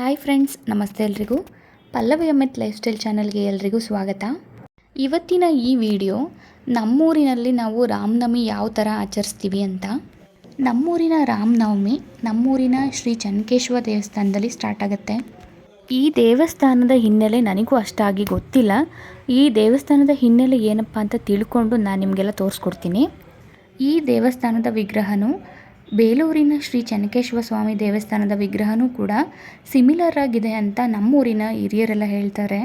Hi friends, ನಮಸ್ತೆ ಎಲ್ರಿಗೂ. Pallavi Amit life style ಚಾನಲ್ಗೆ ಎಲ್ರಿಗೂ ಸ್ವಾಗತ. ಇವತ್ತಿನ ಈ ವಿಡಿಯೋ, ನಮ್ಮೂರಿನಲ್ಲಿ ನಾವು ರಾಮನವಮಿ ಯಾವ ಥರ ಆಚರಿಸ್ತೀವಿ ಅಂತ. ನಮ್ಮೂರಿನ ರಾಮನವಮಿ ನಮ್ಮೂರಿನ ಶ್ರೀ ಚನ್ಕೇಶ್ವರ ದೇವಸ್ಥಾನದಲ್ಲಿ ಸ್ಟಾರ್ಟ್ ಆಗುತ್ತೆ. ಈ ದೇವಸ್ಥಾನದ ಹಿನ್ನೆಲೆ ನನಗೂ ಅಷ್ಟಾಗಿ ಗೊತ್ತಿಲ್ಲ. ಈ ದೇವಸ್ಥಾನದ ಹಿನ್ನೆಲೆ ಏನಪ್ಪ ಅಂತ ತಿಳ್ಕೊಂಡು ನಾನು ನಿಮಗೆಲ್ಲ ತೋರಿಸ್ಕೊಡ್ತೀನಿ. ಈ ದೇವಸ್ಥಾನದ ವಿಗ್ರಹನು ಬೇಲೂರಿನ ಶ್ರೀ ಚೆನ್ನಕೇಶ್ವರ ಸ್ವಾಮಿ ದೇವಸ್ಥಾನದ ವಿಗ್ರಹನೂ ಕೂಡ ಸಿಮಿಲರ್ ಆಗಿದೆ ಅಂತ ನಮ್ಮೂರಿನ ಹಿರಿಯರೆಲ್ಲ ಹೇಳ್ತಾರೆ.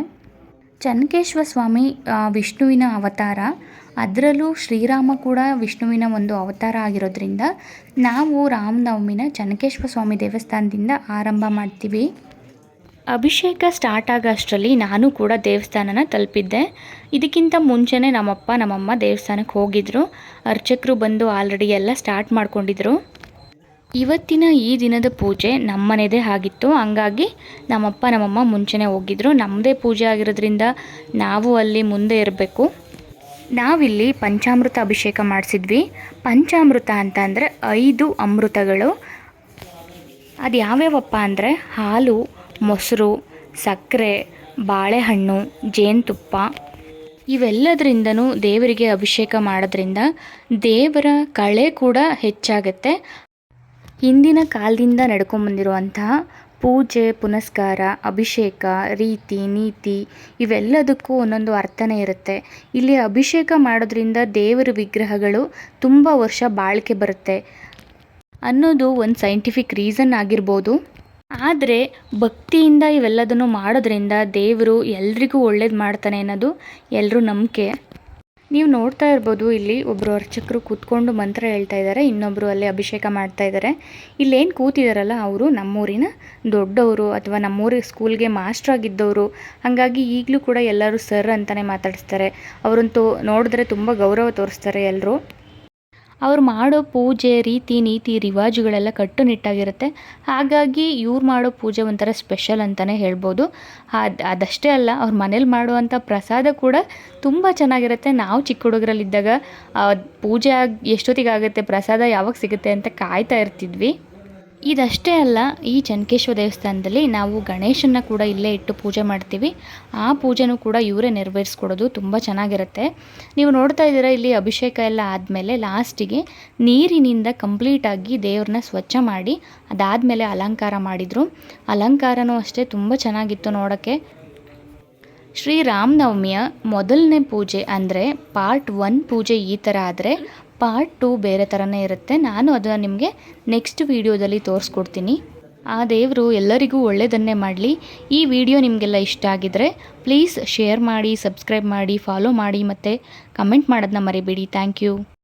ಚೆನ್ನಕೇಶ್ವರ ಸ್ವಾಮಿ ವಿಷ್ಣುವಿನ ಅವತಾರ, ಅದರಲ್ಲೂ ಶ್ರೀರಾಮ ಕೂಡ ವಿಷ್ಣುವಿನ ಒಂದು ಅವತಾರ ಆಗಿರೋದ್ರಿಂದ ನಾವು ರಾಮನವಮಿನ ಚೆನ್ನಕೇಶ್ವರ ಸ್ವಾಮಿ ದೇವಸ್ಥಾನದಿಂದ ಆರಂಭ ಮಾಡ್ತೀವಿ. ಅಭಿಷೇಕ ಸ್ಟಾರ್ಟ್ ಆಗೋ ಅಷ್ಟರಲ್ಲಿ ನಾನು ಕೂಡ ದೇವಸ್ಥಾನನ ತಲುಪಿದ್ದೆ. ಇದಕ್ಕಿಂತ ಮುಂಚೆನೇ ನಮ್ಮಪ್ಪ, ನಮ್ಮಮ್ಮ ದೇವಸ್ಥಾನಕ್ಕೆ ಹೋಗಿದ್ರು. ಅರ್ಚಕರು ಬಂದು ಆಲ್ರೆಡಿ ಎಲ್ಲ ಸ್ಟಾರ್ಟ್ ಮಾಡ್ಕೊಂಡಿದ್ರು. ಇವತ್ತಿನ ಈ ದಿನದ ಪೂಜೆ ನಮ್ಮನೆದೇ ಆಗಿತ್ತು. ಹಂಗಾಗಿ ನಮ್ಮಪ್ಪ, ನಮ್ಮಮ್ಮ ಮುಂಚೆನೇ ಹೋಗಿದ್ರು. ನಮ್ಮದೇ ಪೂಜೆ ಆಗಿರೋದ್ರಿಂದ ನಾವು ಅಲ್ಲಿ ಮುಂದೆ ಇರಬೇಕು. ನಾವಿಲ್ಲಿ ಪಂಚಾಮೃತ ಅಭಿಷೇಕ ಮಾಡಿಸಿದ್ವಿ. ಪಂಚಾಮೃತ ಅಂತ ಅಂದರೆ ಐದು ಅಮೃತಗಳು. ಅದು ಯಾವ್ಯಾವಪ್ಪ ಅಂದರೆ ಹಾಲು ಮೊಸರು, ಸಕ್ಕರೆ, ಬಾಳೆಹಣ್ಣು, ಜೇನುತುಪ್ಪ ಇವೆಲ್ಲದರಿಂದನೂ ದೇವರಿಗೆ ಅಭಿಷೇಕ ಮಾಡೋದ್ರಿಂದ ದೇವರ ಕಳೆ ಕೂಡ ಹೆಚ್ಚಾಗುತ್ತೆ. ಹಿಂದಿನ ಕಾಲದಿಂದ ನಡ್ಕೊಂಬಂದಿರುವಂತಹ ಪೂಜೆ, ಪುನಸ್ಕಾರ, ಅಭಿಷೇಕ, ರೀತಿ, ನೀತಿ ಇವೆಲ್ಲದಕ್ಕೂ ಒಂದೊಂದು ಅರ್ಥನೇ ಇರುತ್ತೆ. ಇಲ್ಲಿ ಅಭಿಷೇಕ ಮಾಡೋದ್ರಿಂದ ದೇವರ ವಿಗ್ರಹಗಳು ತುಂಬ ವರ್ಷ ಬಾಳಿಕೆ ಬರುತ್ತೆ ಅನ್ನೋದು ಒಂದು ಸೈಂಟಿಫಿಕ್ ರೀಸನ್ ಆಗಿರ್ಬೋದು. ಆದರೆ ಭಕ್ತಿಯಿಂದ ಇವೆಲ್ಲದನ್ನು ಮಾಡೋದ್ರಿಂದ ದೇವರು ಎಲ್ರಿಗೂ ಒಳ್ಳೇದು ಮಾಡ್ತಾನೆ ಅನ್ನೋದು ಎಲ್ಲರೂ ನಂಬಿಕೆ. ನೀವು ನೋಡ್ತಾ ಇರ್ಬೋದು, ಇಲ್ಲಿ ಒಬ್ಬರು ಅರ್ಚಕರು ಕೂತ್ಕೊಂಡು ಮಂತ್ರ ಹೇಳ್ತಾ ಇದ್ದಾರೆ ಇನ್ನೊಬ್ಬರು ಅಲ್ಲಿ ಅಭಿಷೇಕ ಮಾಡ್ತಾ ಇದ್ದಾರೆ ಇಲ್ಲೇನು ಕೂತಿದಾರಲ್ಲ ಅವರು, ನಮ್ಮೂರಿನ ದೊಡ್ಡವರು ಅಥವಾ ನಮ್ಮೂರಿಗೆ ಸ್ಕೂಲ್ಗೆ ಮಾಸ್ಟರ್ ಆಗಿದ್ದವರು. ಹಾಗಾಗಿ ಈಗಲೂ ಕೂಡ ಎಲ್ಲರೂ ಸರ್ ಅಂತಲೇ ಮಾತಾಡಿಸ್ತಾರೆ. ಅವರಂತೂ ನೋಡಿದ್ರೆ ತುಂಬ ಗೌರವ ತೋರಿಸ್ತಾರೆ ಎಲ್ಲರೂ ಅವ್ರು ಮಾಡೋ ಪೂಜೆ, ರೀತಿ, ನೀತಿ, ರಿವಾಜುಗಳೆಲ್ಲ ಕಟ್ಟುನಿಟ್ಟಾಗಿರುತ್ತೆ. ಹಾಗಾಗಿ ಇವ್ರು ಮಾಡೋ ಪೂಜೆ ಒಂಥರ ಸ್ಪೆಷಲ್ ಅಂತಲೇ ಹೇಳ್ಬೋದು. ಅದು, ಅದಷ್ಟೇ ಅಲ್ಲ, ಅವ್ರ ಮನೇಲಿ ಮಾಡುವಂಥ ಪ್ರಸಾದ ಕೂಡ ತುಂಬ ಚೆನ್ನಾಗಿರುತ್ತೆ. ನಾವು ಚಿಕ್ಕ ಹುಡುಗರಲ್ಲಿದ್ದಾಗ ಪೂಜೆ ಆಗಿ, ಎಷ್ಟೊತ್ತಿಗಾಗುತ್ತೆ, ಪ್ರಸಾದ ಯಾವಾಗ ಸಿಗುತ್ತೆ ಅಂತ ಕಾಯ್ತಾ ಇರ್ತಿದ್ವಿ. ಇದಷ್ಟೇ ಅಲ್ಲ, ಈ ಚನ್ಕೇಶ್ವರ ದೇವಸ್ಥಾನದಲ್ಲಿ ನಾವು ಗಣೇಶನ್ನ ಕೂಡ ಇಲ್ಲೇ ಇಟ್ಟು ಪೂಜೆ ಮಾಡ್ತೀವಿ. ಆ ಪೂಜೆನೂ ಕೂಡ ಇವರೇ ನೆರವೇರಿಸ್ಕೊಡೋದು ತುಂಬ ಚೆನ್ನಾಗಿರುತ್ತೆ. ನೀವು ನೋಡ್ತಾ ಇದ್ದೀರಾ, ಇಲ್ಲಿ ಅಭಿಷೇಕ ಎಲ್ಲ ಆದಮೇಲೆ ಲಾಸ್ಟಿಗೆ ನೀರಿನಿಂದ ಕಂಪ್ಲೀಟಾಗಿ ದೇವ್ರನ್ನ ಸ್ವಚ್ಛ ಮಾಡಿ ಅದಾದಮೇಲೆ ಅಲಂಕಾರ ಮಾಡಿದರು. ಅಲಂಕಾರನೂ ಅಷ್ಟೇ ತುಂಬ ಚೆನ್ನಾಗಿತ್ತು ನೋಡೋಕ್ಕೆ. ಶ್ರೀ ರಾಮನವಮಿಯ ಮೊದಲನೇ ಪೂಜೆ ಅಂದರೆ ಪಾರ್ಟ್ ಒನ್ ಪೂಜೆ ಈ ಥರ ಆದರೆ ಪಾರ್ಟ್ ಟು ಬೇರೆ ಥರನೇ ಇರುತ್ತೆ. ನಾನು ಅದನ್ನು ನಿಮಗೆ ನೆಕ್ಸ್ಟ್ ವೀಡಿಯೋದಲ್ಲಿ ತೋರಿಸ್ಕೊಡ್ತೀನಿ. ಆ ದೇವರು ಎಲ್ಲರಿಗೂ ಒಳ್ಳೆಯದನ್ನೇ ಮಾಡಲಿ. ಈ ವಿಡಿಯೋ ನಿಮಗೆಲ್ಲ ಇಷ್ಟ ಆಗಿದರೆ ಪ್ಲೀಸ್ ಶೇರ್ ಮಾಡಿ ಸಬ್ಸ್ಕ್ರೈಬ್ ಮಾಡಿ ಫಾಲೋ ಮಾಡಿ ಮತ್ತು ಕಮೆಂಟ್ ಮಾಡೋದನ್ನ ಮರಿಬೇಡಿ. Thank you